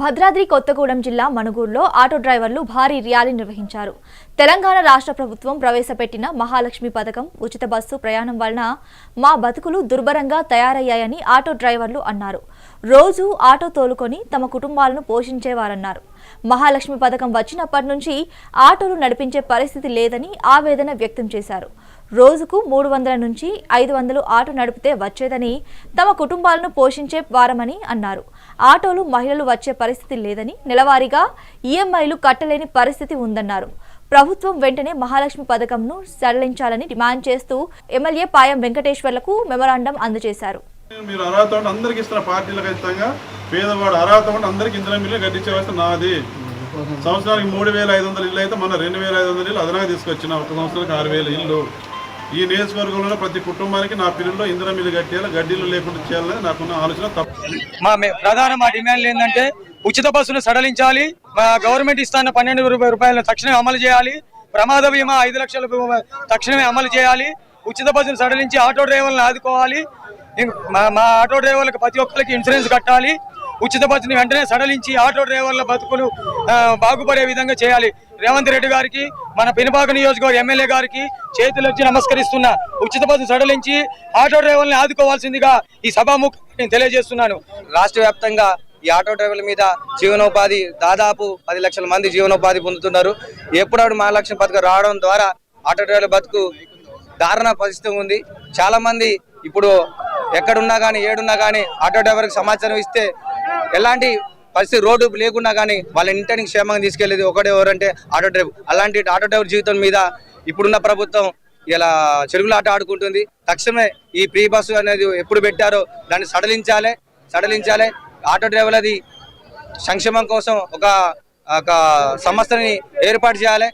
భద్రాద్రి కొత్తగూడెం జిల్లా మణుగూరులో ఆటో డ్రైవర్లు భారీ ర్యాలీ నిర్వహించారు. తెలంగాణ రాష్ట్ర ప్రభుత్వం ప్రవేశపెట్టిన మహాలక్ష్మి పథకం ఉచిత బస్సు ప్రయాణం వలన మా బతుకులు దుర్భరంగా తయారయ్యాయని ఆటో డ్రైవర్లు అన్నారు. రోజు ఆటో తోలుకొని తమ కుటుంబాలను పోషించేవారన్నారు. మహాలక్ష్మి పథకం వచ్చినప్పటి నుంచి ఆటోలు నడిపించే పరిస్థితి లేదని ఆవేదన వ్యక్తం చేశారు. రోజుకు మూడు వందల నుంచి ఐదు వందలు ఆటో నడిపితే వచ్చేదని తమ కుటుంబాలను పోషించే వారమని అన్నారు. ఆటోలు మహిళలు వచ్చే పరిస్థితి లేదని నెలవారీగా ఈఎంఐలు కట్టలేని పరిస్థితి ఉందన్నారు. ప్రభుత్వం వెంటనే మహాలక్ష్మి పథకంను సడలించాలని డిమాండ్ చేస్తూ ఎమ్మెల్యే పాయం వెంకటేశ్వర్లకు మెమరాండం అందజేశారు. మీరు అర్హత ఉంటే అందరికి ఇస్తున్న పార్టీలకు ఖచ్చితంగా పేదవాడు అర్హత ఉంటే అందరికి ఇంధన మిల్లు గడ్డించే వ్యవస్థ నాది. సంవత్సరానికి మూడు వేల ఐదు వందల ఇల్లు అయితే మన రెండు వేల ఐదు వందల ఇల్లు అదనంగా తీసుకొచ్చిన ఒక సంవత్సరానికి ఆరు వేల ఇల్లు ఈ నియోజకవర్గంలో ప్రతి కుటుంబానికి నా పిల్లల్లో ఇంధన మిల్లు కట్టేయాలి గడ్డీలు లేకుండా చేయాలని నాకున్న ఆలోచన తప్పు మా మే- ప్రధాన మా డిమాండ్లు ఏంటంటే ఉచిత బస్సును సడలించాలి. మా గవర్నమెంట్ ఇస్తున్న పన్నెండు రూపాయ- రూపాయలను తక్షణమే అమలు చేయాలి. ప్రమాద బీమా ఐదు లక్షల తక్షణమే అమలు చేయాలి. ఉచిత బస్సును సడలించి ఆటో డ్రైవర్లను ఆదుకోవాలి. మా మా ఆటో డ్రైవర్లకు ప్రతి ఒక్కరికి ఇన్సూరెన్స్ కట్టాలి. ఉచిత బస్సుని వెంటనే సడలించి ఆటో డ్రైవర్ల బతుకులు బాగుపడే విధంగా చేయాలి. రేవంత్ రెడ్డి గారికి మన పెనుపాక నియోజకవర్గ ఎమ్మెల్యే గారికి చేతులెత్తి నమస్కరిస్తున్నా. ఉచిత బస్సు సడలించి ఆటో డ్రైవర్ని ఆదుకోవాల్సిందిగా ఈ సభాముఖ నేను తెలియజేస్తున్నాను. రాష్ట్ర వ్యాప్తంగా ఈ ఆటో డ్రైవర్ల మీద జీవనోపాధి దాదాపు పది లక్షల మంది జీవనోపాధి పొందుతున్నారు. ఎప్పుడప్పుడు మహాలక్ష్మి పథకం రావడం ద్వారా ఆటో డ్రైవర్ల బతుకు దారుణ పరిస్థితి ఉంది. చాలా మంది ఇప్పుడు ఎక్కడున్నా కానీ ఏడున్నా కానీ ఆటో డ్రైవర్కి సమాచారం ఇస్తే ఎలాంటి పరిస్థితి రోడ్డు లేకున్నా కానీ వాళ్ళ ఇంటర్ని క్షేమంగా తీసుకెళ్ళేది ఒకటే ఎవరంటే ఆటో డ్రైవర్. అలాంటి ఆటో డ్రైవర్ జీవితం మీద ఇప్పుడున్న ప్రభుత్వం ఇలా చెరువులు ఆట ఆడుకుంటుంది. తక్షణమే ఈ ప్రీ బస్సు అనేది ఎప్పుడు పెట్టారో దాన్ని సడలించాలి సడలించాలి. ఆటో డ్రైవర్లది సంక్షేమం కోసం ఒక ఒక సంస్థని ఏర్పాటు చేయాలి.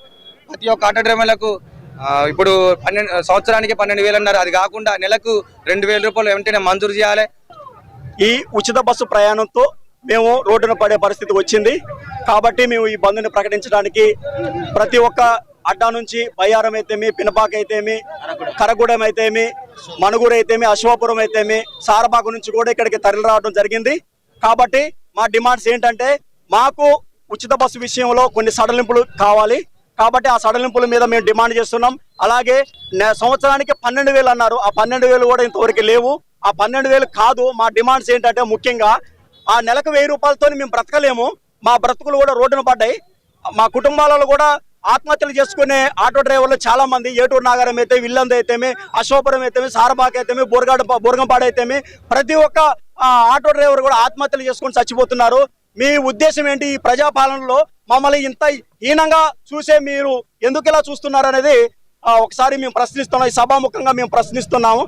ప్రతి ఒక్క ఆటో డ్రైవర్లకు ఇప్పుడు పన్నెండు సంవత్సరానికి పన్నెండు వేలు అన్నారు అది కాకుండా నెలకు రెండు వేల రూపాయలు వెంటనే మంజూరు చేయాలి. ఈ ఉచిత బస్సు ప్రయాణంతో మేము రోడ్డున పడే పరిస్థితి వచ్చింది. కాబట్టి మేము ఈ బంద్ని ప్రకటించడానికి ప్రతి ఒక్క అడ్డా నుంచి బయ్యారం అయితేమి పినపాక అయితేమి కరగూడెం అయితేమి మణుగూరు అయితేమి అశ్వాపురం అయితేమి సారబాగు నుంచి కూడా ఇక్కడికి తరలి రావడం జరిగింది. కాబట్టి మా డిమాండ్స్ ఏంటంటే మాకు ఉచిత బస్సు విషయంలో కొన్ని సడలింపులు కావాలి. కాబట్టి ఆ సడలింపుల మీద మేము డిమాండ్ చేస్తున్నాం. అలాగే సంవత్సరానికి పన్నెండు వేలు అన్నారు. ఆ పన్నెండు వేలు కూడా ఇంతవరకు లేవు. ఆ పన్నెండు వేలు కాదు. మా డిమాండ్స్ ఏంటంటే ముఖ్యంగా ఆ నెలకు వెయ్యి రూపాయలతో మేము బ్రతకలేము. మా బ్రతుకులు కూడా రోడ్డున పడ్డాయి. మా కుటుంబాలలో కూడా ఆత్మహత్యలు చేసుకునే ఆటో డ్రైవర్లు చాలా మంది ఏటూరు నాగారం అయితే విల్లంద అయితేమి అశోపురం అయితేమి సారబాక్ అయితేమి బోర్గాడ బోర్గంపాడు అయితేమి ప్రతి ఒక్క ఆటో డ్రైవర్ కూడా ఆత్మహత్యలు చేసుకొని చచ్చిపోతున్నారు. మీ ఉద్దేశం ఏంటి? ఈ ప్రజాపాలనలో మమ్మల్ని ఇంత హీనంగా చూసే మీరు ఎందుకు ఇలా చూస్తున్నారు అనేది ఒకసారి మేము ప్రశ్నిస్తున్నాం. ఈ సభాముఖంగా మేము ప్రశ్నిస్తున్నాము.